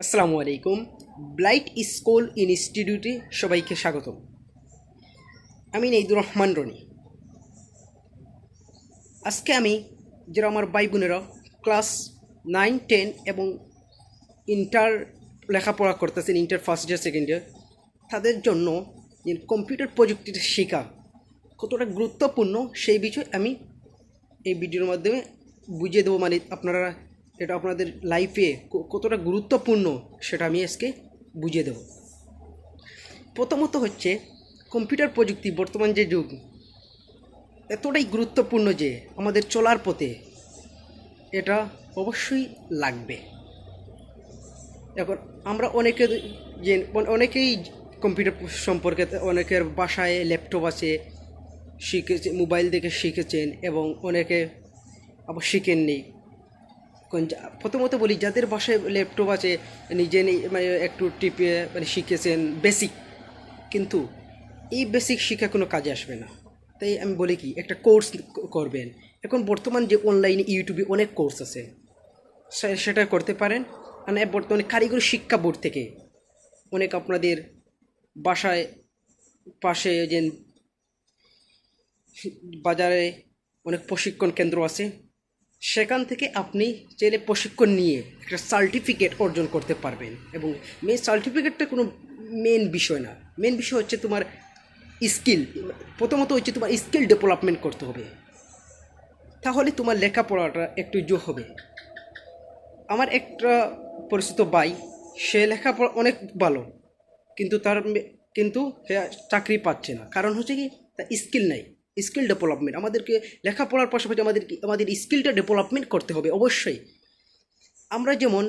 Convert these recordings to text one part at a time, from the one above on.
আসসালামু আলাইকুম। Blight school ইনস্টিটিউটে সবাইকে স্বাগতম। আমি নেইদুর রহমান রনি। আজকে আমি, যারা আমার ভাই বোনেরা, ক্লাস নাইন, টেন এবং ইন্টার লেখাপড়া করতেছেন, inter first year, second year, তাদের জন্য যে কম্পিউটার প্রযুক্তিটা শেখা কতটা গুরুত্বপূর্ণ সেই বিষয়ে আমি এই ভিডিওর মাধ্যমে বুঝিয়ে দেবো। মানে আপনারা এটা আপনাদের লাইফে কতটা গুরুত্বপূর্ণ সেটা আমি আজকে বুঝিয়ে দেবো। প্রথমত হচ্ছে কম্পিউটার প্রযুক্তি বর্তমান যে যুগ, এতটাই গুরুত্বপূর্ণ যে আমাদের চলার পথে এটা অবশ্যই লাগবে। এখন আমরা অনেকে যে, অনেকেই কম্পিউটার সম্পর্কে অনেকের বাসায় ল্যাপটপ আছে, শিখেছে মোবাইল দেখে শিখেছেন এবং অনেকে আবার শিখেননি। প্রথমত বলি, যাদের বাসায় ল্যাপটপ আছে, নিজে মানে একটু টিপে মানে শিখেছেন বেসিক কিন্তু এই বেসিক শিক্ষা কোনো কাজে আসবে না। তাই আমি বলি কি, একটা কোর্স করবেন। এখন বর্তমান যে অনলাইনে ইউটিউবে অনেক কোর্স আছে। সেটা করতে পারেন। মানে বর্তমানে কারিগরি শিক্ষা বোর্ড থেকে। অনেক আপনাদের বাসায় পাশে যে বাজারে অনেক প্রশিক্ষণ কেন্দ্র আছে। সেখান থেকে আপনি চাইলে প্রশিক্ষণ নিয়ে একটা সার্টিফিকেট অর্জন করতে পারবেন। এবং মেন সার্টিফিকেটটা কোনো মেন বিষয় না। মেন বিষয় হচ্ছে তোমার স্কিল প্রথমত হচ্ছে তোমার স্কিল ডেভেলপমেন্ট করতে হবে। তাহলে তোমার লেখাপড়াটা একটু জো হবে। আমার একটা পরিচিত ভাই, সে লেখাপড়া অনেক ভালো, কিন্তু তার কিন্তু সে চাকরি পাচ্ছে না। কারণ হচ্ছে কি, তার স্কিল নাই। Skill development. আমাদেরকে লেখাপড়ার পাশাপাশি আমাদের আমাদের স্কিলটা ডেভেলপমেন্ট করতে হবে, অবশ্যই। আমরা যেমন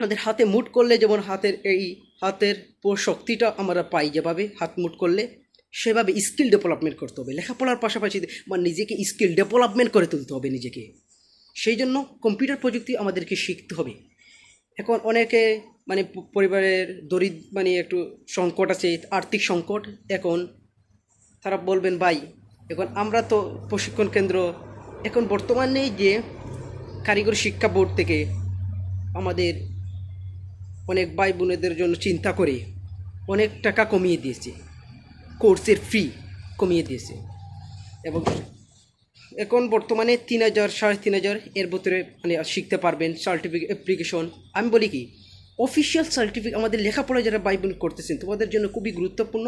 আমাদের হাতে মুট করলে যেমন হাতের এই হাতের পুরো শক্তিটা আমরা পাই যেভাবে, হাত মুট করলে, সেভাবে স্কিল ডেভেলপমেন্ট করতে হবে। লেখাপড়ার পাশাপাশি আমার নিজেকে স্কিল ডেভেলপমেন্ট করে তুলতে হবে নিজেকে। সেই জন্য কম্পিউটার প্রযুক্তি আমাদেরকে শিখতে হবে। এখন অনেকে মানে পরিবারের দরিদ্র মানে একটু সংকট আছে, আর্থিক সংকট, এখন তারা বলবেন, ভাই, এখন আমরা তো প্রশিক্ষণ কেন্দ্র। এখন বর্তমানে যে কারিগরি শিক্ষা বোর্ড থেকে আমাদের অনেক ভাই বোনেদের জন্য চিন্তা করে অনেক টাকা কমিয়ে দিয়েছে। কোর্সের ফি কমিয়ে দিয়েছে। এবং এখন বর্তমানে তিন হাজার, সাড়ে তিন হাজার এর ভিতরে মানে শিখতে পারবেন সার্টিফিকেট অ্যাপ্লিকেশন আমি বলি কি অফিসিয়াল সার্টিফিকেট আমাদের লেখাপড়া যারা ভাই বোন করতেছেন, তোমাদের জন্য খুবই গুরুত্বপূর্ণ।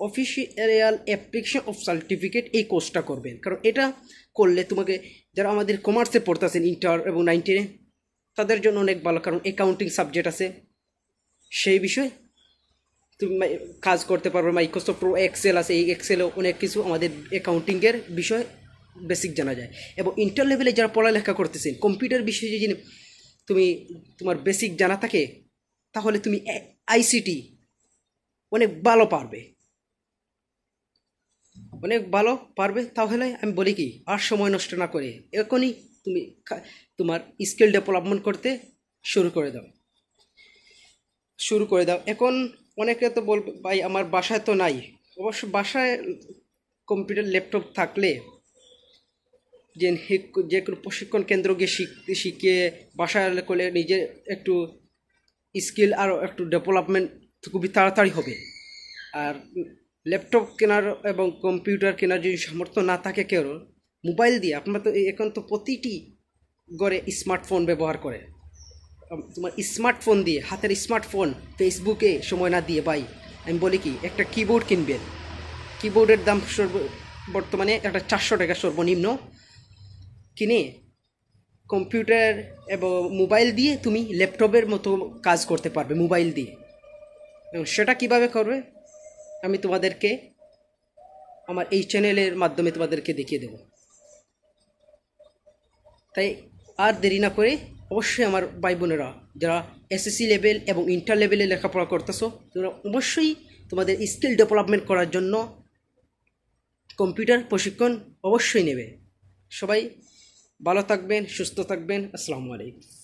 অফিসিয়াল অ্যাপ্লিকেশন অফ সার্টিফিকেট এই কোর্সটা করবেন। কারণ এটা করলে তোমাকে, যারা আমাদের কমার্সে পড়তেছেন ইন্টার এবং নাইনটিনে তাদের জন্য অনেক ভালো, কারণ অ্যাকাউন্টিং সাবজেক্ট আছে। সেই বিষয়ে তুমি কাজ করতে পারবে। মাইক্রোসফট প্রো এক্সেল আছে। এই এক্সেলও অনেক কিছু আমাদের অ্যাকাউন্টিংয়ের বিষয় বেসিক জানা যায়। এবং ইন্টার লেভেলে যারা পড়ালেখা করতেছেন কম্পিউটার বিষয়ে যদি তুমি তোমার বেসিক জানা থাকে, তাহলে তুমি আইসিটি অনেক ভালো পারবে। অনেক ভালো পারবে, তাহলে আমি বলি কি, আর সময় নষ্ট না করে এখনই তুমি তোমার স্কিল ডেভেলপমেন্ট করতে শুরু করে দাও। শুরু করে দাও। এখন অনেকে তো বলবে, ভাই, আমার বাসায় তো নাই। অবশ্য বাসায় কম্পিউটার ল্যাপটপ থাকলে যে যে কোনো প্রশিক্ষণ কেন্দ্র গিয়ে শিখতে শিখিয়ে বাসায় করলে নিজের একটু স্কিল আরও একটু ডেভেলপমেন্ট খুবই তাড়াতাড়ি হবে। আর ল্যাপটপ কেনার এবং কম্পিউটার কেনার যদি সামর্থ্য না থাকে কেউ, মোবাইল দিয়ে আপনারা তো এখন তো প্রতিটি ঘরে স্মার্টফোন ব্যবহার করে। তোমার স্মার্টফোন দিয়ে, হাতের স্মার্টফোন ফেসবুকে সময় না দিয়ে ভাই, আমি বলি কি, একটা কিবোর্ড কিনবেন। কিবোর্ডের দাম সর্ব, বর্তমানে একটা চারশো টাকা সর্বনিম্ন। কিনে কম্পিউটার এবং মোবাইল দিয়ে তুমি ল্যাপটপের মতো কাজ করতে পারবে, মোবাইল দিয়ে। এবং সেটা কীভাবে করবে? আমি তোমাদেরকে আমার এই চ্যানেলের মাধ্যমে তোমাদেরকে দেখিয়ে দেব। তাই আর দেরি না করে অবশ্যই আমার ভাই বোনেরা, যারা এসএসসি লেভেল এবং ইন্টার লেভেলে লেখাপড়া করতেছো, তোমরা অবশ্যই তোমাদের স্কিল ডেভেলপমেন্ট করার জন্য কম্পিউটার প্রশিক্ষণ অবশ্যই নেবে। সবাই ভালো থাকবেন, সুস্থ থাকবেন। আসসালামু আলাইকুম।